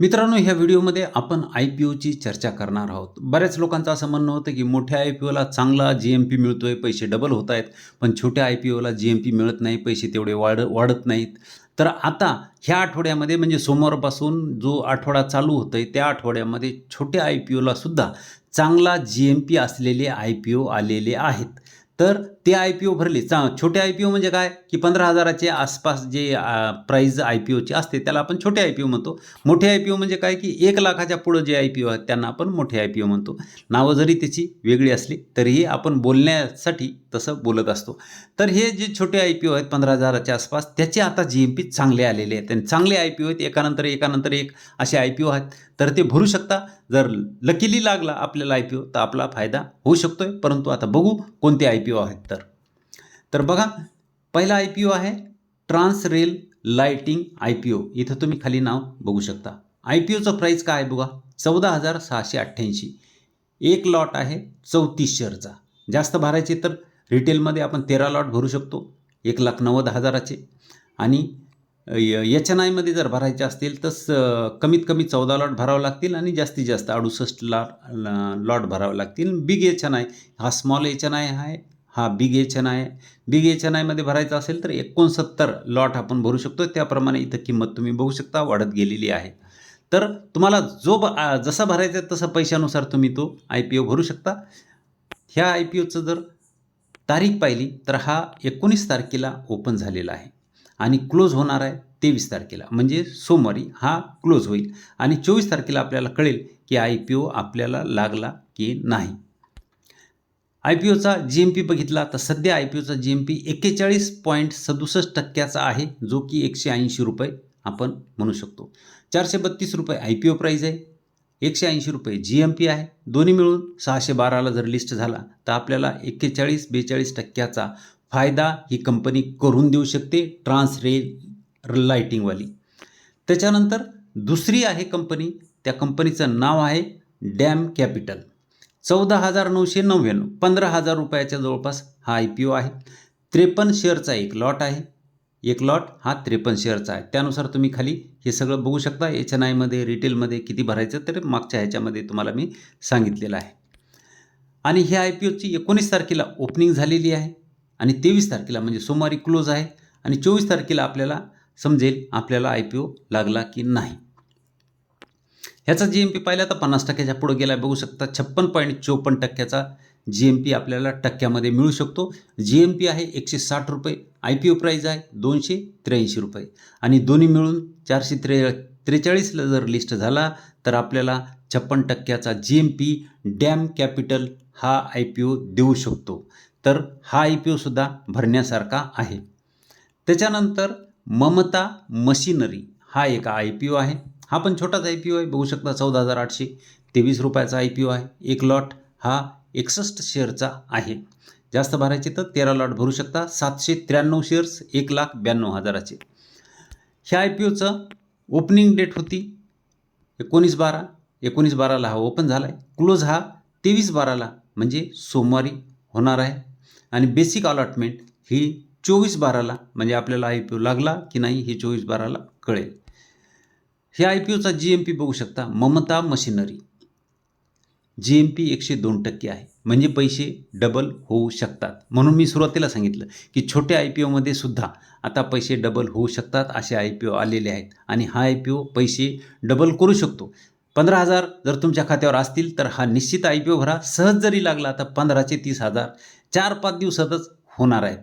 मित्रांनो ह्या व्हिडिओमध्ये आपण आय पी ओची चर्चा करणार आहोत. बऱ्याच लोकांचं असं म्हणणं होतं की मोठ्या आय पी ओला चांगला जी एम पी मिळतोय पैसे डबल होत आहेत पण छोट्या आय पी ओला जी एम पी मिळत नाही पैसे तेवढे वाढ वाढत नाहीत. तर आता ह्या आठवड्यामध्ये म्हणजे सोमवारपासून जो आठवडा चालू होतोय त्या आठवड्यामध्ये छोट्या आय पी ओला सुद्धा चांगला जी एम पी असलेले आय पी ओ आलेले आहेत. तर ते आय पी ओ भरले चा छोटे आय पी ओ म्हणजे काय की पंधरा हजाराचे आसपास जे प्राईज आय पी ओची असते त्याला आपण छोटे आय पी ओ म्हणतो मोठे आय पी ओ म्हणजे काय की एक लाखाच्या पुढं जे आय पी ओ आहेत त्यांना आपण मोठे आय पी ओ म्हणतो नावं जरी त्याची वेगळी असली तरीही आपण बोलण्यासाठी तसं बोलत असतो तर हे जे छोटे आय पी ओ आहेत पंधरा हजाराच्या आसपास त्याचे आता जी एम पी चांगले आलेले आहेत आणि चांगले आय पी ओ आहेत एकानंतर एकानंतर एक असे आय पी ओ आहेत तर ते भरू शकता जर लकीली लागला आपल्याला आय पी ओ तर आपला फायदा होऊ शकतो आहे परंतु आता बघू कोणते आय पी ओ आहेत तर तर बघा पहिला आय पी ओ आहे Transrail Lighting I P O इथं तुम्ही खाली नाव बघू शकता. आय पी ओचं प्राईस काय आहे बघा? चौदा हजार सहाशे अठ्ठ्याऐंशी. एक लॉट आहे चौतीस शेअरचा जास्त भरायचे तर रिटेलमध्ये आपण तेरा लॉट भरू शकतो एक लाख नव्वद हजाराचे. आणि एच एन आयमध्ये जर भरायचे असतील तर स कमीत कमी चौदा लॉट भरावं लागतील आणि जास्तीत जास्त अडुसष्ट लॉट लॉट भरावं लागतील. बिग एच एन आय हा स्मॉल एच एन आय आहे हा big H N I big H N आयमध्ये भरायचं असेल तर एकोणसत्तर लॉट आपण भरू शकतो त्याप्रमाणे इथं किंमत तुम्ही बघू शकता वाढत गेलेली आहे. तर तुम्हाला जो ब जसा भरायचा आहे तसं पैशानुसार तुम्ही तो आय पी ओ भरू शकता. ह्या आय पी ओचं जर तारीख पाहिली तर हा एकोणीस तारखेला ओपन झालेला आहे. आणि क्लोज होणार आहे तेवीस तारखेला म्हणजे सोमवारी हा क्लोज होईल. आणि चोवीस तारखेला आपल्याला कळेल की आय पी ओ आपल्याला लागला की नाही. आय पी ओचा जी एम पी बघितला तर सध्या आय पी ओचा जी एम पी एक्केचाळीस पॉईंट सदुसष्ट टक्क्याचा आहे जो की एकशे ऐंशी रुपये आपण म्हणू शकतो. चारशे बत्तीस रुपये आय पी ओ प्राईज आहे एकशे ऐंशी रुपये जी एम पी आहे. दोन्ही मिळून सहाशे बाराला जर लिस्ट झाला तर आपल्याला एक्केचाळीस बेचाळीस टक्क्याचा फायदा ही कंपनी करून देऊ शकते ट्रान्स रेल लाइटिंगवाली. त्याच्यानंतर दुसरी आहे कंपनी त्या कंपनीचं नाव आहे डॅम कॅपिटल. चौदा हजार नऊशे नव्याण्णव पंधरा हजार रुपयाच्या जवळपास हा आय पी ओ आहे. त्रेपन्न शेअरचा एक लॉट आहे. एक लॉट हा त्रेपन्न शेअरचा आहे. त्यानुसार तुम्ही खाली हे सगळं बघू शकता. एच एन आयमध्ये रिटेलमध्ये किती भरायचं तर मागच्या ह्याच्यामध्ये तुम्हाला मी सांगितलेलं आहे. आणि ह्या आय पी ओची एकोणीस तारखेला ओपनिंग झालेली आहे आणि तेवीस तारखेला म्हणजे सोमवारी क्लोज आहे आणि चोवीस तारखेला आपल्याला समजेल आपल्याला आय पी ओ लागला की नाही. ह्याचा जी एम पी पाहिला तर पन्नास टक्क्याच्या पुढे गेला बघू शकता छप्पन पॉईंट चोपन्न टक्क्याचा जी एम पी आपल्याला टक्क्यामध्ये मिळू शकतो. जी एम पी आहे एकशे साठ रुपये आय पी ओ प्राईज आहे दोनशे त्र्याऐंशी रुपये. आणि दोन्ही मिळून चारशे त्रे त्रेचाळीसला जर लिस्ट झाला तर आपल्याला छप्पन टक्क्याचा G M P DAM Capital हा आय पी ओ देऊ शकतो. तर हा आय पी ओसुद्धा भरण्यासारखा आहे. त्याच्यानंतर ममता मशिनरी हा एक आय पी ओ आहे. हा पण छोटाच आय पी ओ आहे. बघू शकता चौदा हजार आठशे तेवीस रुपयाचा आय पी ओ आहे. एक लॉट हा एकसष्ट शेअरचा आहे. जास्त भरायचे तर तेरा लॉट भरू शकता. सातशे त्र्याण्णव शेअर्स एक लाख ब्याण्णव हजाराचे. ह्या आय पी ओचं ओपनिंग डेट होती एकोणीस बारा. एकोणीस बाराला हा ओपन झाला आहे क्लोज हा तेवीस बाराला म्हणजे सोमवारी होणार आहे. आणि बेसिक अलॉटमेंट ही चोवीस बाराला म्हणजे आपल्याला आय पी ओ लागला की नाही हे चोवीस बाराला कळेल. हे आय पी ओचा जी एम पी बघू शकता. Mamata Machinery. G M P एकशे दोन टक्के आहे. म्हणजे पैसे डबल होऊ शकतात. म्हणून मी सुरुवातीला सांगितलं की छोट्या आय पी ओमध्ये सुद्धा आता पैसे डबल होऊ शकतात असे आय पी ओ आलेले आहेत. आणि हा आय पी ओ पैसे डबल करू शकतो. पंधरा हजार जर तुमच्या खात्यावर असतील तर हा निश्चित आय पी ओ भरा. सहज जरी लागला तर पंधराचे तीस हजार. चार पाच दिवसातच होणार आहेत.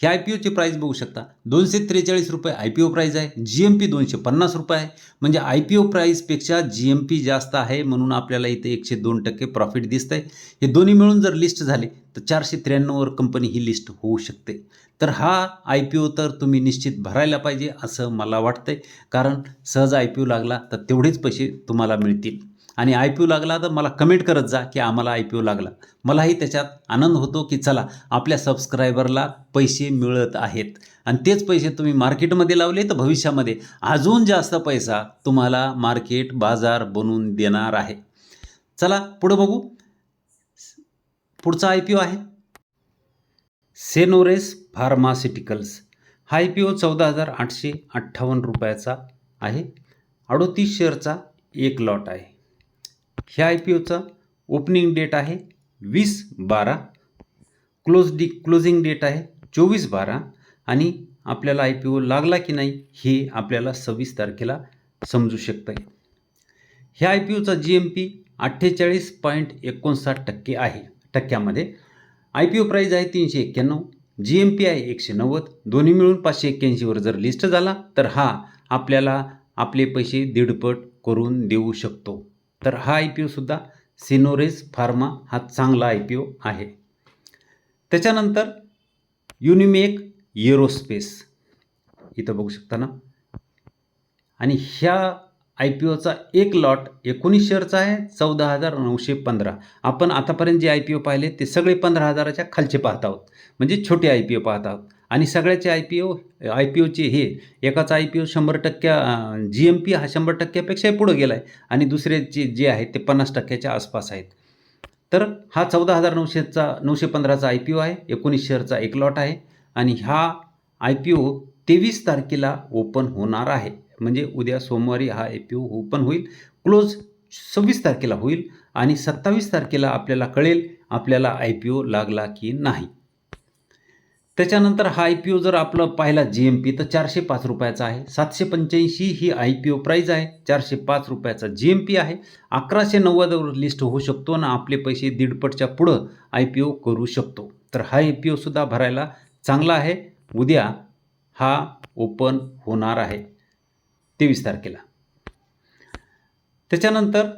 ह्या आय पी ओची प्राईस बघू शकता. दोनशे त्रेचाळीस रुपये आय पी ओ प्राईज आहे. जी एम पी दोनशे पन्नास रुपये आहे. म्हणजे आय पी ओ प्राईसपेक्षा जी एम पी जास्त आहे म्हणून आपल्याला इथे एकशे दोन टक्के प्रॉफिट दिसतं आहे हे दोन्ही मिळून जर लिस्ट झाले तर चारशे त्र्याण्णववर कंपनी ही लिस्ट होऊ शकते. तर हा आय पी ओ तर तुम्ही निश्चित भरायला पाहिजे असं मला वाटतं आहे कारण सहज आय पी ओ लागला तर तेवढेच पैसे तुम्हाला मिळतील. आणि आय पी ओ लागला तर मला कमेंट करत जा की आम्हाला आय पी ओ लागला. मलाही त्याच्यात आनंद होतो की चला आपल्या सबस्क्रायबरला पैसे मिळत आहेत. आणि तेच पैसे तुम्ही मार्केटमध्ये लावले तर भविष्यामध्ये अजून जास्त पैसा तुम्हाला मार्केट बाजार बनवून देणार आहे. चला पुढं बघू. पुढचा आय पी ओ आहे. सेनोरेस फार्मास्युटिकल्स हा आय पी ओ चौदा हजार आठशे अठ्ठावन्न रुपयाचा आहे. अडोतीस शेअरचा एक लॉट आहे. ह्या आय पी ओचा ओपनिंग डेट आहे वीस बारा. क्लोज डी क्लोजिंग डेट आहे चोवीस बारा. आणि आपल्याला आय पी ओ लागला की नाही हे आपल्याला सव्वीस तारखेला समजू शकतं आहे ह्या आय पी ओचा जी एम पी अठ्ठेचाळीस पॉईंट एकोणसाठ टक्के आहे. टक्क्यामध्ये आय पी ओ प्राईज आहे तीनशे एक्क्याण्णव. जी एम पी आहे एकशे नव्वद. दोन्ही मिळून पाचशे एक्क्याऐंशीवर जर लिस्ट झाला तर हा आपल्याला आपले पैसे दीडपट करून देऊ शकतो. तर हा आय पी ओसुद्धा सिनोरेस फार्मा हा चांगला आय पी ओ आहे. त्याच्यानंतर युनिमेक एरोस्पेस इथं बघू शकता ना? आणि ह्या आय पी ओचा एक लॉट एकोणीस शेअरचा आहे चौदा हजार नऊशे पंधरा. आपण आतापर्यंत जे आय पी ओ पाहिले ते सगळे पंधरा हजाराच्या खालचे पाहत आहोत. म्हणजे छोटे आय पी ओ पाहत आहोत. आणि सगळ्याचे I P O I P ओचे हे एकाचा आय पी ओ शंभर टक्क्या जी एम पी हा शंभर टक्क्यापेक्षाही पुढं गेला आहे आणि दुसऱ्याचे जे आहेत ते पन्नास टक्क्याच्या आसपास आहेत. तर हा चौदा हजार नऊशेचा नऊशे पंधराचा आय पी ओ आहे एकोणीस शेअरचा एक लॉट आहे आणि हा आय पी ओ तेवीस तारखेला ओपन होणार आहे. म्हणजे उद्या सोमवारी हा आय पी ओ ओपन होईल क्लोज सव्वीस तारखेला होईल आणि सत्तावीस तारखेला आपल्याला कळेल आपल्याला आय पी ओ लागला की नाही. त्याच्यानंतर हा आय पी ओ जर आपलं पाहिला जी एम पी तर चारशे पाच रुपयाचा आहे. सातशे पंच्याऐंशी ही आय पी ओ प्राईज आहे. चारशे पाच रुपयाचा जी एम पी आहे. अकराशे नव्वदवर लिस्ट होऊ शकतो आणि आपले पैसे दीडपटच्या पुढं आय पी ओ करू शकतो. तर हा आय पी ओसुद्धा भरायला चांगला आहे. उद्या हा ओपन होणार आहे. तेवीस तारखेला. त्याच्यानंतर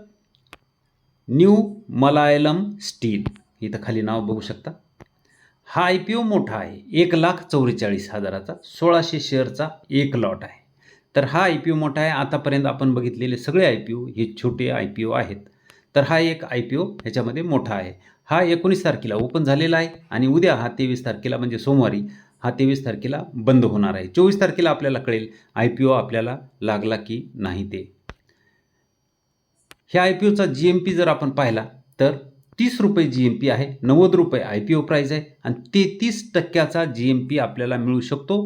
न्यू मलायलम स्टील. इथं खाली नाव बघू शकता. हा आय पी ओ मोठा आहे. एक लाख चौवेचाळीस हजाराचा सोळाशे शेअरचा एक लॉट आहे. तर हा आय पी ओ मोठा आहे. आतापर्यंत आपण बघितलेले सगळे आय पी ओ हे छोटे आय पी ओ आहेत. तर हा एक आय पी ओ ह्याच्यामध्ये मोठा आहे. हा एकोणीस तारखेला ओपन झालेला आहे आणि उद्या हा तेवीस तारखेला म्हणजे सोमवारी हा तेवीस तारखेला बंद होणार आहे. चोवीस तारखेला आपल्याला कळेल आय पी ओ आपल्याला लागला की नाही ते. ह्या आय पी ओचा जी एम पी जर आपण पाहिला तर तीस रुपये जी एम पी आहे नव्वद रुपये आय पी ओ प्राईज आहे आणि तेहतीस टक्क्याचा जी एम पी आपल्याला मिळू शकतो.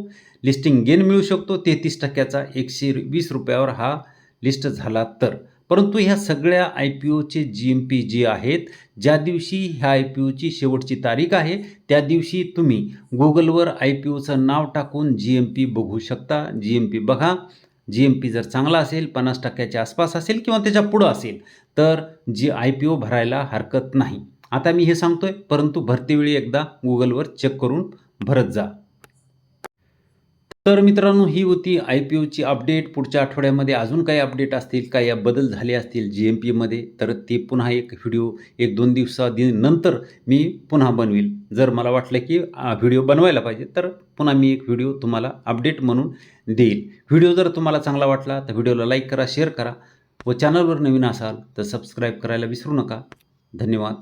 लिस्टिंग गेन मिळू शकतो. तेहतीस टक्क्याचा एकशे वीस रुपयावर हा लिस्ट झाला तर. परंतु ह्या सगळ्या आय पी ओचे जी एम पी जे आहेत ज्या दिवशी ह्या आय पी ओची शेवटची तारीख आहे त्या दिवशी तुम्ही गुगलवर आय पी ओचं नाव टाकून जी एम पी बघू शकता. जी एम पी बघा. जी एम पी जर चांगला असेल पन्नास टक्क्याच्या आसपास असेल किंवा त्याच्या पुढं असेल तर जी आय पी ओ भरायला हरकत नाही. आता मी हे सांगतोय परंतु भरतेवेळी एकदा गुगलवर चेक करून भरत जा. तर मित्रांनो ही होती आय पी ओची अपडेट पुढच्या आठवड्यामध्ये अजून काही अपडेट असतील काही या बदल झाले असतील जी एम पीमध्ये तर ते पुन्हा एक व्हिडिओ एक दोन दिवसादी नंतर मी पुन्हा बनवेल. जर मला वाटलं की व्हिडिओ बनवायला पाहिजे तर पुन्हा मी एक व्हिडिओ तुम्हाला अपडेट म्हणून देईल. व्हिडिओ जर तुम्हाला चांगला वाटला तर व्हिडिओला लाईक करा शेअर करा. व चॅनलवर नवीन असाल तर सबस्क्राईब करायला विसरू नका. धन्यवाद.